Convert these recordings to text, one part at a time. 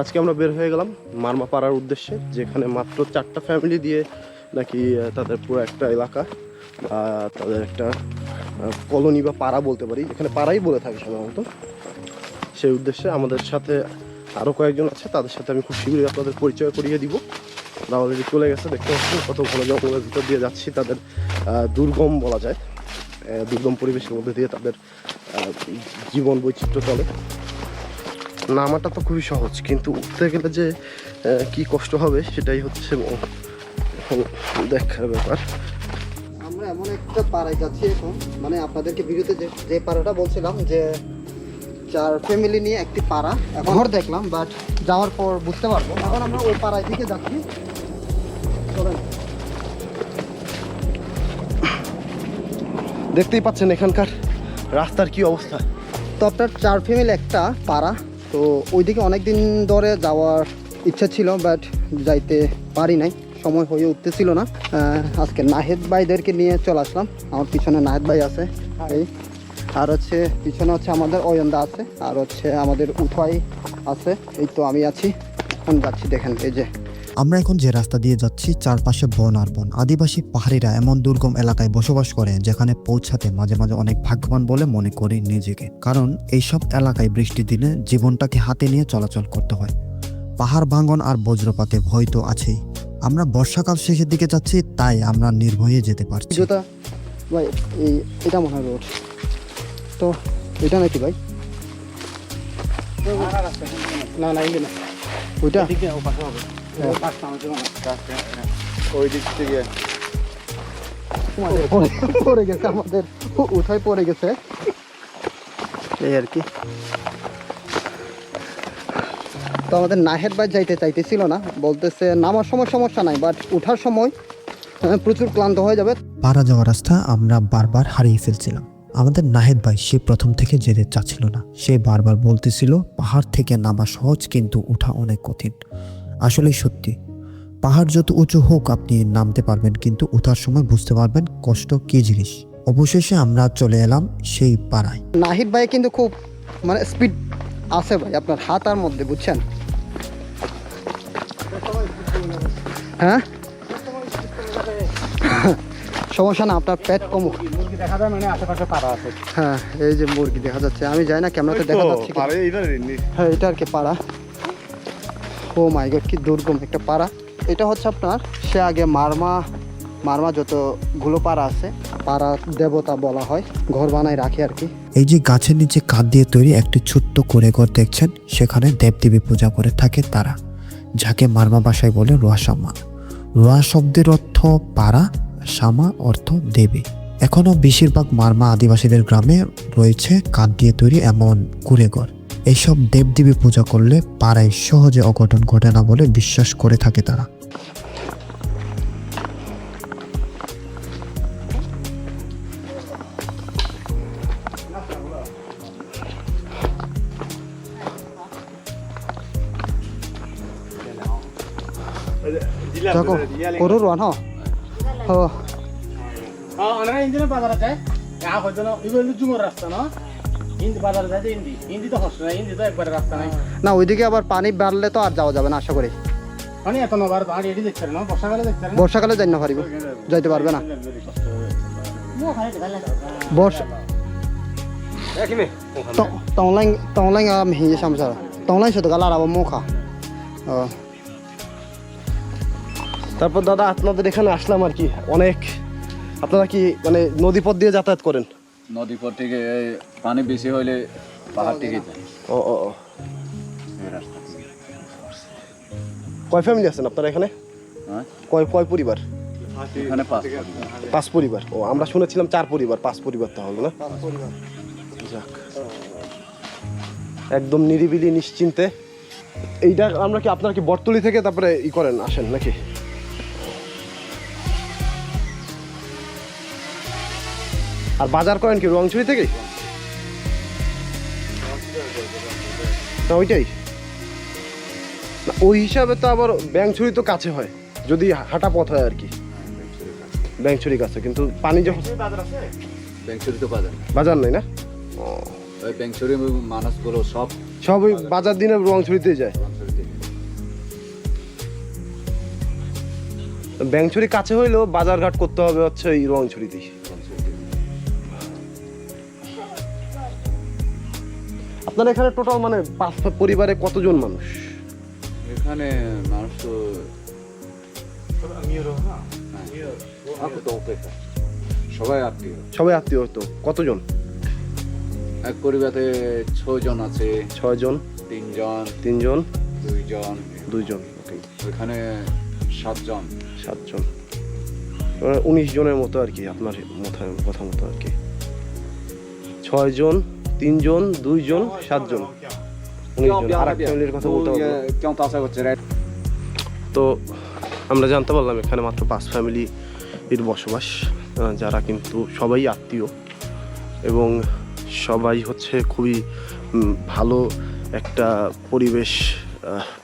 আজকে আমরা বের হয়ে গেলাম মারমা পাড়ার উদ্দেশ্যে, যেখানে মাত্র চারটা ফ্যামিলি দিয়ে নাকি তাদের পুরো একটা এলাকা তাদের একটা কলোনি বা পাড়া বলতে পারি। এখানে পাড়াই বলে থাকে সাধারণত। সেই উদ্দেশ্যে আমাদের সাথে আরও কয়েকজন আছে, তাদের সাথে আমি খুব শীঘ্রই আপনাদের পরিচয় করিয়ে দিব। তারা অলরেডি চলে গেছে, দেখতে পাচ্ছেন কত ঘন জঙ্গলের ভিতর দিয়ে যাচ্ছি তাদের দুর্গম বলা যায়। দুর্গম পরিবেশের মধ্যে দিয়ে তাদের জীবন বৈচিত্র্য চলে। নামাটা তো খুবই সহজ কিন্তু উঠতে গেলে যে কি কষ্ট হবে সেটাই হচ্ছে এখন দেখার ব্যাপার। আমরা এমন একটা পাড়ায় যাচ্ছি এখন মানে আপনাদেরকে ভিডিওতে যে যে পাড়াটা বলছিলাম যে চার ফ্যামিলি নিয়ে একটি পাড়া এখন ঘর দেখলাম বাট যাওয়ার পর বুঝতে পারব। এখন আমরা ওই পাড়ায় দিকে যাচ্ছি। চলেন। দেখতেই পাচ্ছেন এখানকার রাস্তার কি অবস্থা। তো আপনার চার ফ্যামিলি একটা পাড়া তো ওইদিকে অনেক দিন ধরে যাওয়ার ইচ্ছা ছিল বাট যাইতে পারি নাই। সময় হয়ে উঠতেছিল না। আজকে নাহেদ ভাইদেরকে নিয়ে চলে আসলাম। আমার পিছনে নাহেদ ভাই আছে। এই আর হচ্ছে পিছনে হচ্ছে আমাদের অয়ন্দা আছে। আর হচ্ছে আমাদের উঠাই আছে। এই তো আমি আছি। এখন যাচ্ছি দেখেন, এই যে। আমরা এখন যে রাস্তা দিয়ে যাচ্ছি চারপাশে বন আর বন। আদিবাসী পাহাড়িরা এমন দুর্গম এলাকায় বসবাস করে যেখানে পৌঁছাতে মাঝে মাঝে অনেক ভাগ্যবান বলে মনে করি নিজেকে। কারণ এইসব এলাকায় বৃষ্টির দিনে জীবনটাকে হাতে নিয়ে চলাচল করতে হয়। পাহাড় ভাঙন আর বজ্রপাতে ভয় তো আছেই। আমরা বর্ষাকাল শেষের দিকে যাচ্ছি তাই আমরা নির্ভয়ে যেতে পারছি। ভাই এই এটা মনে হয় রোড। তো এটা নাকি ভাই? না না এই না। ওইটা? ওই পড়ে- গেছে এই আর কি তো আমাদের নাহের ভাই যাইতে চাইতেছিল না, বলতেছে নামার সময় সমস্যা নাই বাট উঠার সময় প্রচুর ক্লান্ত হয়ে যাবে। পাড়া যাওয়ার রাস্তা আমরা বারবার হারিয়ে ফেলছিলাম। আমাদের নাহেদ ভাই সে প্রথম থেকে যেতে চাচ্ছিল না। সে বারবার বলতেছিল, পাহাড় থেকে নামা সহজ, কিন্তু ওঠা অনেক কঠিন। আসলেই সত্যি। পাহাড় যত উঁচু হোক আপনি নামতে পারবেন কিন্তু ওঠার সময় বুঝতে পারবেন কষ্ট কি জিনিস। অবশেষে আমরা চলে এলাম সেই পাড়ায়। নাহিদ ভাই কিন্তু খুব মানে স্পিড আছে ভাই আপনার হাতার মধ্যে বুঝছেন? হ্যাঁ? সমস্যা না আপনার পেট কমুক মুরগি দেখা যায় মানে আশেপাশে পাড়া আছে। হ্যাঁ এই যে মুরগি দেখা যাচ্ছে আমি যাই না ক্যামেরাতে দেখা যাচ্ছে হ্যাঁ এটা আর কি পাড়া। ও মাই গড, কি দুর্গম একটা পাড়া। এটা হচ্ছে আপনার, সে আগে মারমা মারমা যতগুলো পাড়া আছে, পাড়া দেবতা বলা হয়, ঘর বানায় রাখে আর কি। এই যে গাছের নিচে কাঠ দিয়ে তৈরি একটি ছোট্ট করে ঘর দেখছেন, সেখানে দেবদেবী পূজা করে থাকে তারা, যাকে মারমা ভাষায় বলে রোয়াশামা রোয়া শব্দের অর্থ পাড়া শামা অর্থ দেবী। এখনও বেশিরভাগ মারমা আদিবাসীদের গ্রামে রয়েছে কাঠ দিয়ে তৈরি এমন কুড়েঘর এইসব দেবদেবী পূজা করলে পাড়ায় সহজে অঘটন ঘটে না বলে বিশ্বাস করে থাকে তারা। দেখো গরু রোয়ান হ হ অনেক ইন্দিনে বাজারে যায় আ হয়তো না এগুলো জুমোর রাস্তা না? হিন্দি বাজারে যায় হিন্দি হিন্দি তো হচ্ছে না হিন্দি তো একবারে রাস্তা নাই। না ওইদিকে আবার পানি বাড়লে তো আর যাওয়া যাবে না আশা করি। এত নবার তো আর এটি দেখছে না? বর্ষাকালে যাই না? পারিব যাইতে পারবে না। বর্ষা শুধু গালা মুখা। তারপর দাদা আপনাদের এখানে আসলাম আর কি। অনেক আপনারা কি মানে নদীপথ দিয়ে যাতায়াত করেন? নদী পর থেকে এই পানি বেশি হইলে পাহাড় থেকে যায়। ও ও ও। কয় ফ্যামিলি আছেন আপনারা এখানে? হ্যাঁ? কয় কয় পরিবার? এখানে পাঁচ পাঁচ পরিবার। ও আমরা শুনেছিলাম চার পরিবার পাঁচ পরিবার তাহলে না? যাক। একদম নিরিবিলি নিশ্চিন্তে। এইটা আমরা কি আপনার কি বটতলি থেকে তারপরে ই করেন আসেন নাকি? আর বাজার করেন কি রংছড়ি থেকে না ওইটাই। না ওই হিসাবে তো আবার ব্যাংছড়ি তো কাছে হয় যদি হাঁটা পথ হয় আর কি। ব্যাংছড়ি কাছে কিন্তু পানি যখন তো বাজার বাজার নাই। না? ও ওই ব্যাংছড়ি সব সব ওই বাজার ঘাট যায়। কাছে হইলেও করতে হবে হচ্ছে এই রংছড়িতেই আপনার এখানে টোটাল মানে পাঁচ পরিবারে কতজন মানুষ? এখানে মানুষ তো সবাই আত্মীয়। সবাই আত্মীয় হতো কতজন? এক পরিবারে ছজন আছে। ছয়জন তিনজন। তিনজন। দুইজন। দুইজন ওকে ওইখানে সাতজন। সাতজন। উনিশ জনের মতো আর কি আপনার মাথায় কথা মতো আর কি। ছয়জন। তিনজন দুইজন সাতজন। কথা বলতে তো আমরা জানতে পারলাম এখানে মাত্র পাঁচ ফ্যামিলি এর বসবাস যারা কিন্তু সবাই আত্মীয়। এবং সবাই হচ্ছে খুবই ভালো একটা পরিবেশ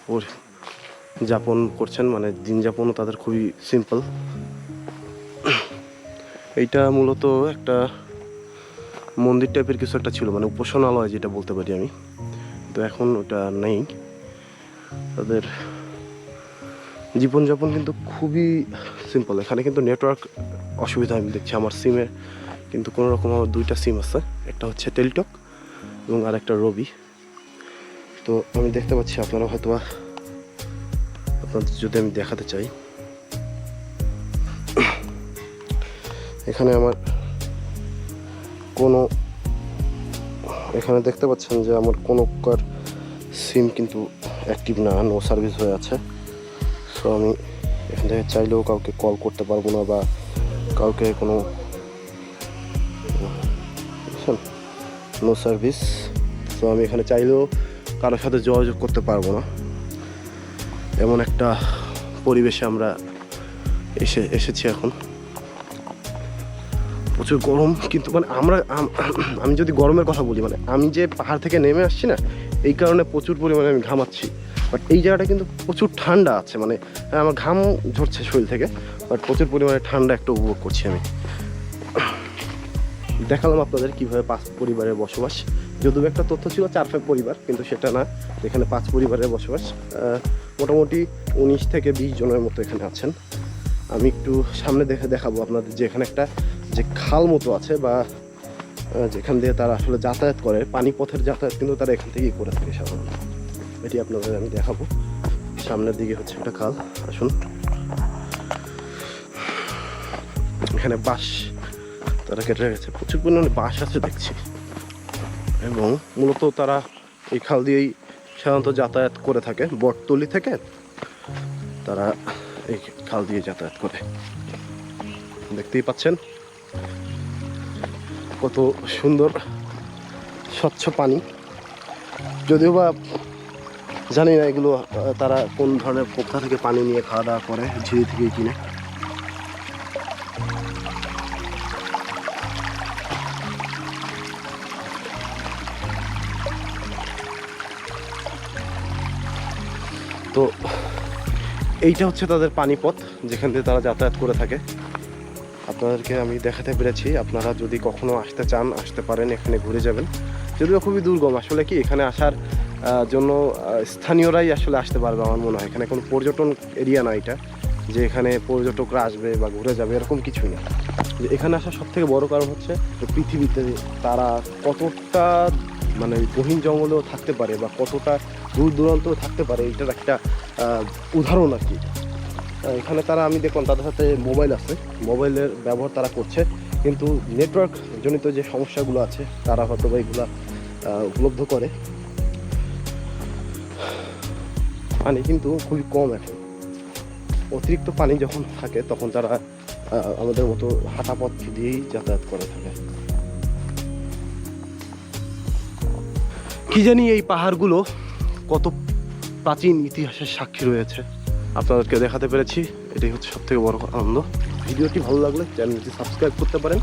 পরি- যাপন করছেন। মানে দিন যাপনও তাদের খুবই সিম্পল এইটা মূলত একটা মন্দির টাইপের কিছু একটা ছিল মানে উপাসনালয় যেটা বলতে পারি আমি। তো এখন ওটা নেই। তাদের জীবনযাপন কিন্তু খুবই সিম্পল এখানে কিন্তু নেটওয়ার্ক অসুবিধা আমি দেখছি। আমার সিমে কিন্তু কোনো রকম আমার দুইটা সিম আছে, একটা হচ্ছে টেলিটক এবং আর একটা রবি তো আমি দেখতে পাচ্ছি আপনারা হয়তো আপনাদের যদি আমি দেখাতে চাই। এখানে আমার কোনো, এখানে দেখতে পাচ্ছেন যে আমার কোনো কার সিম কিন্তু অ্যাক্টিভ না নো সার্ভিস হয়ে আছে। সো আমি এখান থেকে চাইলেও কাউকে কল করতে পারব না বা কাউকে কোনো নো সার্ভিস তো আমি এখানে চাইলেও কারোর সাথে যোগাযোগ করতে পারব না। এমন একটা পরিবেশে আমরা এসে, এসেছি এখন। প্রচুর গরম কিন্তু মানে আমরা আমি যদি গরমের কথা বলি মানে আমি যে পাহাড় থেকে নেমে আসছি না এই কারণে প্রচুর পরিমাণে আমি ঘামাচ্ছি বাট এই জায়গাটা কিন্তু প্রচুর ঠান্ডা আছে মানে হ্যাঁ, আমার ঘাম ঝরছে শরীর থেকে বাট প্রচুর পরিমাণে ঠান্ডা একটা উপভোগ করছি আমি। দেখালাম আপনাদের কীভাবে পাঁচ পরিবারের বসবাস। যদিও একটা তথ্য ছিল চার ফ্যাক পরিবার কিন্তু সেটা না এখানে পাঁচ পরিবারের বসবাস। মোটামুটি উনিশ থেকে বিশ জনের মতো এখানে আছেন। আমি একটু সামনে দেখে দেখাবো আপনাদের যে এখানে একটা যে খাল মতো আছে বা যেখান দিয়ে তারা আসলে যাতায়াত করে পানি পথের যাতায়াত কিন্তু তারা এখান থেকেই করে থাকে সাধারণত। এটি আপনাদের আমি দেখাবো। সামনের দিকে হচ্ছে একটা খাল, আসুন। এখানে বাঁশ, তারা কেটে রেখেছে। প্রচুর পরিমাণে বাঁশ আছে দেখছি। এবং মূলত তারা এই খাল দিয়েই সাধারণত যাতায়াত করে থাকে। বটতলি থেকে তারা এই খাল দিয়ে যাতায়াত করে। দেখতেই পাচ্ছেন? কত সুন্দর, স্বচ্ছ পানি। যদিও বা জানি না এগুলো তারা কোন ধরনের কোথা থেকে পানি নিয়ে খাওয়া দাওয়া করে, ঝিরি থেকে কিনে। তো, এইটা হচ্ছে তাদের পানিপথ, যেখান দিয়ে তারা যাতায়াত করে থাকে। আপনাদেরকে আমি দেখাতে পেরেছি। আপনারা যদি কখনো আসতে চান, আসতে পারেন, এখানে ঘুরে যাবেন। যদিও খুবই দুর্গম। আসলে কি, এখানে আসার জন্য স্থানীয়রাই আসলে আসতে পারবে আমার মনে হয়। এখানে কোনো পর্যটন এরিয়া না এটা, যে এখানে পর্যটকরা আসবে বা ঘুরে যাবে, এরকম কিছুই না। এখানে আসার সব থেকে বড় কারণ হচ্ছে পৃথিবীতে তারা কতটা মানে গহীন জঙ্গলেও থাকতে পারে বা কতটা দূর দূরান্তেও থাকতে পারে, এটার একটা উদাহরণ আর কি। এখানে তারা, আমি দেখলাম তাদের হাতে মোবাইল আছে। মোবাইলের ব্যবহার তারা করছে। কিন্তু নেটওয়ার্ক জনিত যে সমস্যাগুলো আছে, তারা হয়তো বা এগুলা উপলব্ধ করে। পানি কিন্তু খুবই কম এখন। অতিরিক্ত পানি যখন থাকে, তখন তারা আমাদের মতো হাঁটা পথ দিয়েই যাতায়াত করে থাকে। কি জানি এই পাহাড়গুলো কত প্রাচীন ইতিহাসের সাক্ষী রয়েছে। আপনাদেরকে দেখাতে পেরেছি। এটাই হচ্ছে সবথেকে বড় আনন্দ। ভিডিওটি ভালো লাগলে চ্যানেলটি সাবস্ক্রাইব করতে পারেন।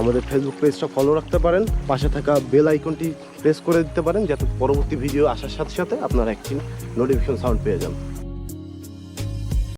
আমাদের ফেসবুক পেজটা ফলো রাখতে পারেন। পাশে থাকা বেল আইকনটি প্রেস করে দিতে পারেন, যাতে পরবর্তী ভিডিও আসার সাথে সাথে আপনারা একটি নোটিফিকেশন সাউন্ড পেয়ে যান।